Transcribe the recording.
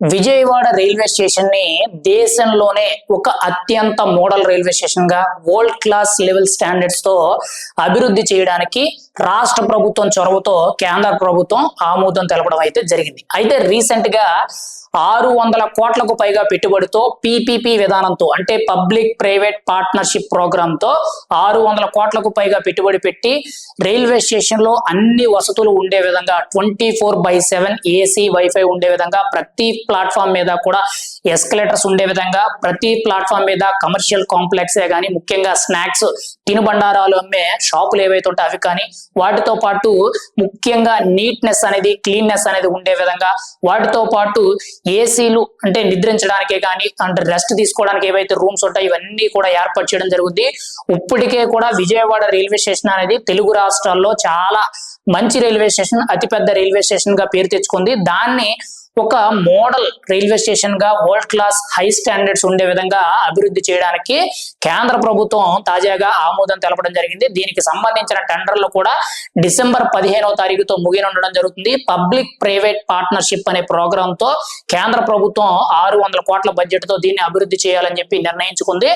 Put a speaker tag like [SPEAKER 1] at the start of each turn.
[SPEAKER 1] Vijayawada railway స్టేషన్ని దేశంలోనే ఒక అత్యంత మోడల్ రైల్వే స్టేషన్గా వరల్డ్ క్లాస్ లెవెల్ స్టాండర్డ్స్తో అభివృద్ధి చేయడానికి రాష్ట్ర ప్రభుత్వం చొరవతో కేంద్ర ప్రభుత్వం ఆమోదం తెలపడం అయితే జరిగింది. అయితే రీసెంట్గా ఆరు వందల కోట్లకు పైగా పెట్టుబడితో పీపీపీ విధానంతో అంటే పబ్లిక్ ప్రైవేట్ పార్ట్నర్షిప్ ప్రోగ్రామ్తో ఆరు వందల కోట్లకు పైగా పెట్టుబడి పెట్టి రైల్వే స్టేషన్లో అన్ని వసతులు ఉండే విధంగా twenty four by seven AC wifi ఉండే విధంగా ప్రతి ప్లాట్ఫామ్ మీద కూడా ఎస్కలేటర్స్ ఉండే విధంగా ప్రతి ప్లాట్ఫామ్ మీద కమర్షియల్ కాంప్లెక్సే కానీ ముఖ్యంగా స్నాక్స్ తినుబండారాలు అమ్మే షాపులు ఏవైతే ఉంటాయి అవి కానీ వాటితో పాటు ముఖ్యంగా నీట్నెస్ అనేది క్లీన్నెస్ అనేది ఉండే విధంగా వాటితో పాటు ఏసీలు అంటే నిద్రించడానికే కానీ అంటే రెస్ట్ తీసుకోవడానికి ఏవైతే రూమ్స్ ఉంటాయి ఇవన్నీ కూడా ఏర్పాటు చేయడం జరుగుతుంది ఇప్పటికే కూడా విజయవాడ రైల్వే స్టేషన్ అనేది తెలుగు రాష్ట్రాల్లో చాలా మంచి రైల్వే స్టేషన్ అతిపెద్ద రైల్వే స్టేషన్గా పేరు తెచ్చుకుంది. దాన్ని ఒక మోడల్ రైల్వే స్టేషన్గా వరల్డ్ క్లాస్ హై స్టాండర్డ్స్ ఉండే విధంగా అభివృద్ధి చేయడానికి కేంద్ర ప్రభుత్వం తాజాగా ఆమోదం తెలపడం జరిగింది. దీనికి సంబంధించిన టెండర్లు కూడా డిసెంబర్ పదిహేనవ తారీఖుతో ముగినుండడం జరుగుతుంది. పబ్లిక్ ప్రైవేట్ పార్ట్నర్షిప్ అనే ప్రోగ్రామ్తో కేంద్ర ప్రభుత్వం ఆరు వందల కోట్ల బడ్జెట్తో దీన్ని అభివృద్ధి చేయాలని చెప్పి నిర్ణయించుకుంది.